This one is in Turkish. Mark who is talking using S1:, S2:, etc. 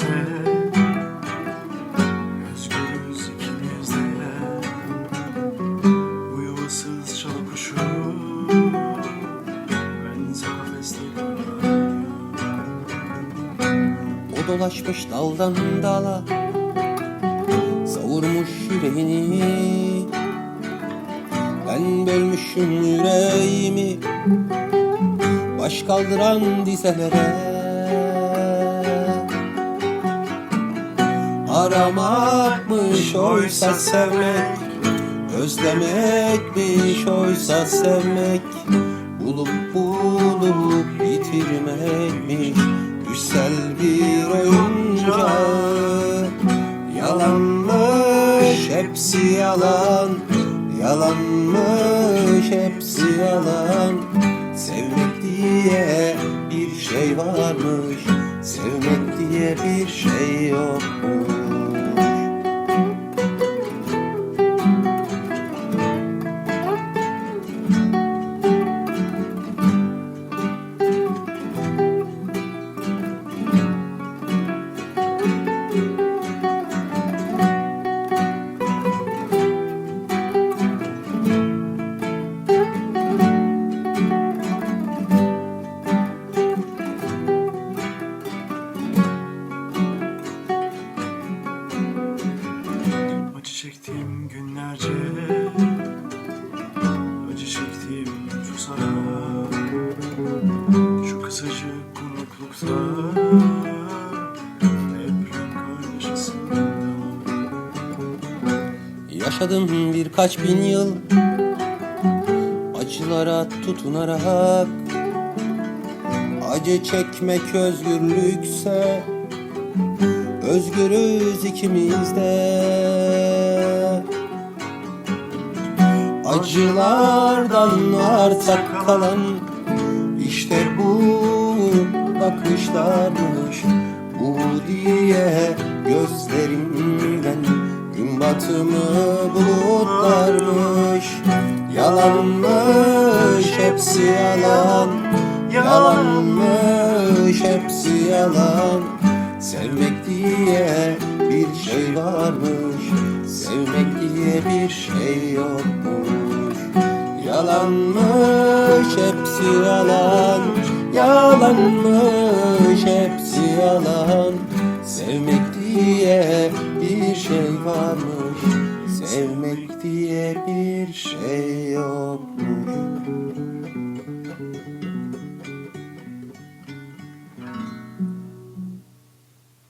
S1: ise Özgürüz ikimiz de Bu yuvasız çalı kuşu Ben sana
S2: O dolaşmış daldan dala Savurmuş yüreğini. Ben bölmüşüm yüreğimi Baş kaldıran dizelere. Aramakmış oysa sevmek. Özlemekmiş oysa sevmek. Bulup bulup bitirmekmiş Güzel bir oyuncak Yalanmış hepsi yalan. Yalanmış hepsi yalan. Sevmek diye bir şey varmış. Sevmek diye bir şey yokmuş
S1: Acı çektiğim günlerce Acı çektiğim şu saat Şu kısacık konuklukta Deprem karşısında
S2: Yaşadım birkaç bin yıl Acılara tutunarak Acı çekmek özgürlükse Özgürüz ikimiz de Acılardan arta kalan işte bu bakışlarmış. Bu diye gözlerimden Gün batımı bulutlarmış. Yalanmış hepsi yalan. Yalanmış hepsi yalan. Sevmek diye bir şey varmış. Sevmek diye bir şey yokmuş Yalanmış hepsi yalan. Yalanmış hepsi yalan. Sevmek diye bir şey varmış. Sevmek diye bir şey yokmuş